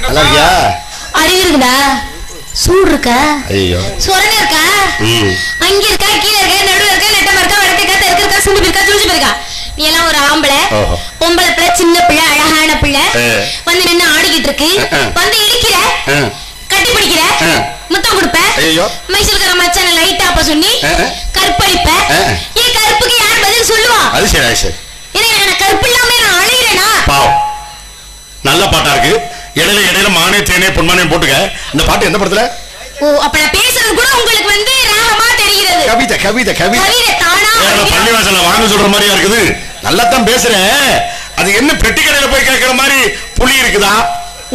நல்லா அறிவு அங்க இருக்கா? கீழே இருக்கா? நடுவு இருக்கா? சின்ன பிள்ளை அழகான பிள்ளை. வந்து நின்னு ஆடிக்கிட்டு இருக்கு. வந்து இடிக்கிற. கட்டி பிடிக்கிற. முத்தம் கொடுப்ப. மைசூர்கார மச்சான லைட்டா அப்ப சொல்லி கற்பழிப்ப. ஏன் கருப்புக்கு யார் பதில் சொல்லுவா? அது நல்ல பாட்டா இருக்கு. இடையில இடையில மானே தேனே பொன்மானே போட்டுக்க. இந்த பாட்டு எந்த படத்துல? ஓ அப்ப நான் பேசுறது கூட உங்களுக்கு வந்து ராகமா தெரிகிறது. கவிதை கவிதை கவிதை. கவிதை தானா? ஏன் வருகிறது? பள்ளிவாசல்ல வாங்க சொல்ற மாதிரியா இருக்குது? நல்லா தான் பேசுறேன். அது என்ன பெட்டி கடையில போய் கேட்கிற மாதிரி? புளி இருக்குதா?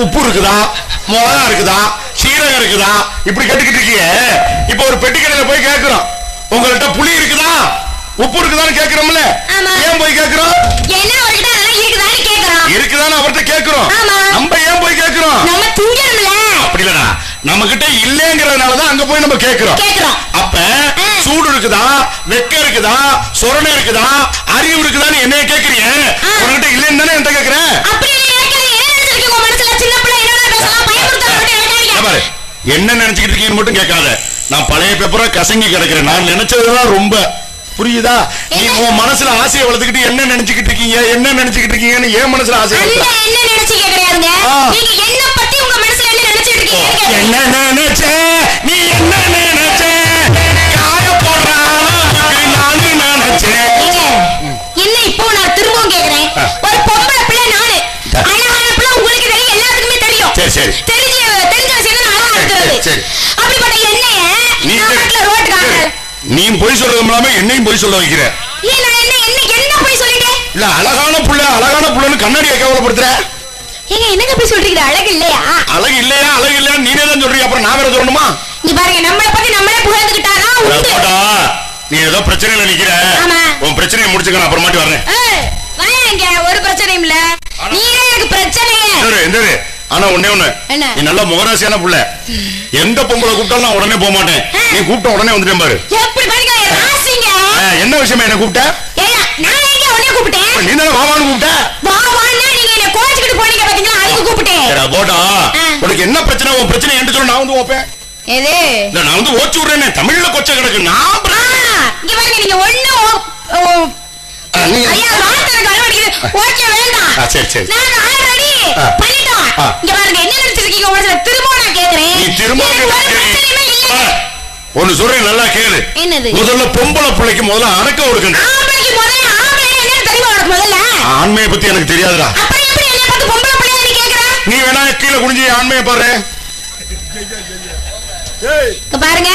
உப்பு இருக்குதா? மிளகா இருக்குதா? சீரகம் இருக்குதா? இப்படி கேட்டுக்கிட்டு இருக்கியே. இப்ப ஒரு பெட்டி கடையில போய் கேட்கிறோம் உங்கள்ட்ட புளி இருக்குதா? உப்பு இருக்குதான்னு கேட்கிறோம்ல. ஏன் போய் கேட்கிறோம் என்ன அவர்கிட்ட அதெல்லாம் இருக்குதான்னு கேக்குறான் இருக்குதான்னு அவர்ட்ட கேட்கிறோம் ஆமா. நம்ம ஏன் போய் கேட்கிறோம் நம்ம திங்கணும்ல அப்படி இல்லடா நம்ம கிட்ட இல்லங்கிறதுனால தான் அங்க போய் நம்ம கேக்குறோம். அப்ப. சூடு இருக்குதா? வெக்க இருக்குதா? சொரணை இருக்குதா? அறிவு இருக்குதான்னு என்னைய கேக்குறீங்க? ஆ. உன்கிட்ட இல்லைன்னு தானே என்கிட்ட கேக்குறேன் என்ன நினைச்சுக்கிட்டு இருக்கீங்கன்னு மட்டும் கேட்காத. நான் பழைய பேப்பரா கசங்கி கிடக்குறேன். நான் நினைச்சதுதான் ரொம்ப. புரியுதா? நீ? உன் மனசுல ஆசையை வளர்த்துக்கிட்டு என்ன நினைச்சுக்கிட்டு இருக்கீங்க? என்ன நினைச்சுக்கிட்டு இருக்கீங்கன்னு என் மனசுல ஆசை என்ன. நீங்க பத்தி உங்க மனசுல என்ன நினைச்ச? நீ என்ன நினைச்ச? காய நினைச்சேன் என்ன இப்போ நான் திரும்பவும் கேக்குறேன்? ஆ. ஒரு பொம்பளை பிள்ளை நானு. அழகான பிள்ளை உங்களுக்கு தெரியும் எல்லாத்துக்குமே தெரியும். சரி, சரி. தெரிஞ்ச தெரிஞ்ச விஷயம் அழகா இருக்கிறது. சரி. அப்படிப்பட்ட என்னைய நீ ரோட்டுக்காக. நீ பொய் சொல்றதும் இல்லாம என்னையும் பொய் சொல்ல வைக்கிற? ஏன் நான் என்ன என்ன என்ன போய் சொல்லிட்டேன்? இல்ல அழகான புள்ள அழகான புள்ளன்னு கண்ணாடியை கேவலப்படுத்துற? ஏங்க என்னங்க போய் சொல்றீங்க? அழகு இல்லையா? அழகு இல்லையா? அழகு இல்லையா? நீனே தான் சொல்றீங்க அப்புறம் நான் வேற சொல்லணுமா? இங்க பாருங்க நம்மள பத்தி நம்மளே உண்டு. போட்டா நீ ஏதோ பிரச்சனையில நிக்கிற. உன் பிரச்சனையை முடிச்சுக்க அப்புறமாட்டி வர்றேன். ஏய், வாங்க ஒரு பிரச்சனையும் இல்ல. நீங்க எனக்கு பிரச்சனையே. எந்தரு. ஆனா ஒண்ணே ஒண்ணு? நீ நல்ல முகராசியான புள்ள. எந்த பொம்பளை கூப்பிட்டாலும் நான் உடனே போக மாட்டேன். நீ கூப்பிட்ட உடனே வந்துட்டேன் பாரு. என்ன விஷயமா என்ன கூப்பிட்ட? நீ தானே வாவான்னு கூப்பிட்ட? ஆ. உனக்கு என்ன பிரச்சனை? உன் பிரச்சனை என்று சொல்ல நான் வந்து எது? இல்ல நான் வந்து ஓச்சு விடுறேனே. தமிழ்ல கொச்ச கிடக்கு. நான் இங்க பாருங்க நீங்க ஒண்ணு ஐயா வார்த்தை எனக்கு வேண்டாம். சரி, சரி. ஆல்ரெடி. பண்ணிட்டோம். இங்க பாருங்க என்ன நினைச்சிருக்கீங்க? உங்களை திரும்ப நான் கேக்குறேன். நீ திரும்ப ஒண்ணு சொல்றேன் நல்லா கேளு. என்னது? முதல்ல பொம்பளை பிள்ளைக்கு முதல்ல அடக்கம் கொடுக்கணும் ஆம்பளைக்கு முதல்ல ஆம்பளை என்னன்னு தெரியுமா உனக்கு முதல்ல? ஆண்மையை பத்தி எனக்கு தெரியாதுடா. கீழே குனிஞ்சு ஆண்மையை பாரு. இங்க பாருங்க.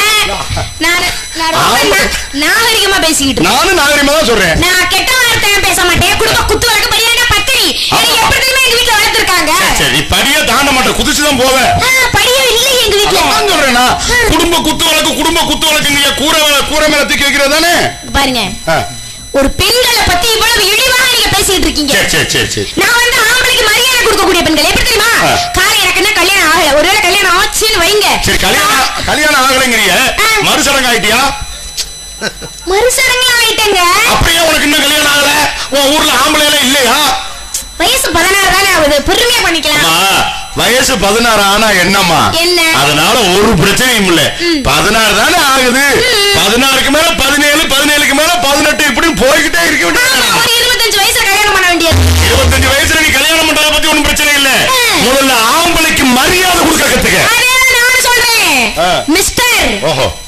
நான் நான் ரொம்ப ஆம்பளை. நா- நாகரிகமா பேசிக்கிட்டு இருக்கேன். நானும் நாகரிகமா தான் சொல்றேன். நான் கெட்ட வார்த்தை பேச மாட்டேன். குடும்ப குத்து வழக்கு பரியான பத்திரி எனக்கு எப்படி தெரியுமா எங்க வீட்டுல வளர்த்திருக்காங்க? சரி நீ படியே தாண்ட மாட்டேன். குதிச்சுதான் போவேன். ஆ, படியும் இல்லை எங்க வீட்டுல அதான் சொல்றேனா? குடும்ப குத்து வழக்கு குடும்ப குத்து வழக்கு நீங்க கூரை மேல- கூரை மேல தூக்கி வைக்கிறது தானே? பாருங்க. ஒரு பெண்களை பத்தி இவ்வளவு இழிவாக நீங்க பேசிட்டு இருக்கீங்க. நான் வந்து ஆம்பளைக்கு மரியாதை கொடுக்கக்கூடிய பெண்கள். எப்படி தெரியுமா ஆ. காலை எனக்கு என்ன கல்யாணம் ஆகல ஒருவேளை கல்யாணம் ஆச்சுன்னு வைங்க சரி கல்யாணம் கல்யாணம் ஆகலைங்கிறிய. மறுசடங்கு ஆயிட்டியா? மறுசடங்கு ஆயிட்டேங்க. அப்படியே உனக்கு இன்னும் கல்யாணம் ஆகல? உன் ஊர்ல ஆம்பளை எல்லாம் இல்லையா? வயசு பதினாறு தானே ஆகுது பொறுமையா பண்ணிக்கலாம். வயசு பதினாறு ஆனா என்னம்மா? என்ன? அதனால ஒரு பிரச்சனையும் இல்ல. பதினாறு தானே ஆகுது. பதினாறுக்கு மேல பதினேழு பதினேழுக்கு மேல பதினெட்டு இப்படின்னு போய்கிட்டே இருக்க வேண்டியது இருபத்தஞ்சு வயசுல கல்யாணம் பண்ண வேண்டியது. இருபத்தஞ்சு வயசுல நீ கல்யாணம் பண்றத பத்தி ஒண்ணும் பிரச்சனை இல்ல. முதல்ல ஆம்பளைக்கு மரியாதை கொடுக்க கத்துக்க அதே நான் சொல்றேன் ஆ. மிஸ்டர்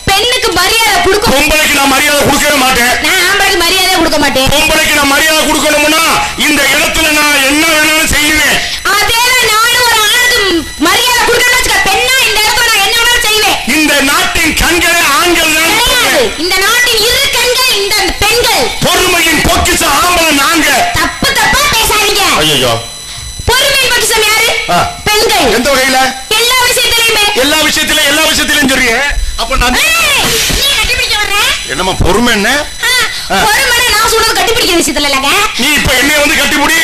பெண்ணுக்கு மரியாதை கொடுக்க பொம்பளைக்கு நான் மரியாதை கொடுக்கவே மாட்டேன். நான் ஆம்பளைக்கு மரியாதை கொடுக்க மாட்டேன். பொம்பளைக்கு நான் மரியாதை கொடுக்கணும்னா இந்த இடத்துல நான் என்ன வேணாலும் செய்வேன். அதே நானும் ஒரு ஆணுக்கு மரியாதை கொடுக்கணும்னு வச்சுக்க பெண்ணா இந்த இடத்துல நான் என்ன வேணாலும் செய்வேன். இந்த நாட்டின் கண்களே ஆண்கள் தான் இந்த நாட்டின் இரு கண்கள் இந்த பெண்கள். பொறுமையின் பொக்கிச ஆம்பளை நாங்க. தப்பு தப்பா பேசாதீங்க. ஐயோ பொறுமை பட்சம் யாரு. பெண்கள். எந்த வகையில? எல்லா விஷயத்திலையுமே. எல்லா விஷயத்திலும் விஷயத்திலும் சொல்றீங்க அப்ப நான் என்னம்மா பொறுமை என்ன? ஆ, ஆ. பொறுமைனா நான் சொல்றது கட்டிப்பிடிக்கிற விஷயத்துல இல்லங்க நீ இப்ப என்னைய வந்து கட்டிப்புடி.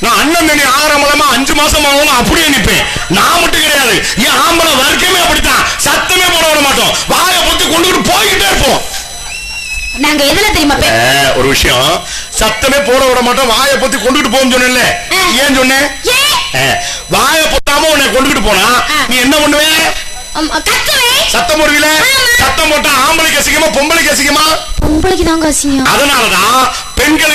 நான் அண்ணன் தண்ணி ஆறாம் மூலமா அஞ்சு மாசம் ஆகணும் அப்படியே நிப்பேன். நான் மட்டும் கிடையாது. என் ஆம்பளை வர்க்கமே அப்படித்தான். சத்தமே போட விட மாட்டோம். வாயை பொத்தி கொண்டுகிட்டு போய்கிட்டே இருப்போம். நாங்க எதுல தெரியுமா ஒரு விஷயம். சத்தமே போட விட மாட்டோம். வாயை பொத்தி கொண்டுகிட்டு போன்னு சொன்னேன்ல. ஏன் சொன்னேன்? வாய பொத்தாம உன்னை கொண்டுகிட்டு போனா. நீ என்ன பண்ணுவே? அம், கத்துவேன் சத்தம் போடுவீல. சத்தம் போட்டா ஆம்பளைக்கு அசிங்கமா பொம்பளைக்கு அசிங்கமா? பொம்பளைக்கு தாங்க அசிங்கம். அதனாலதான் பெண்களுக்கு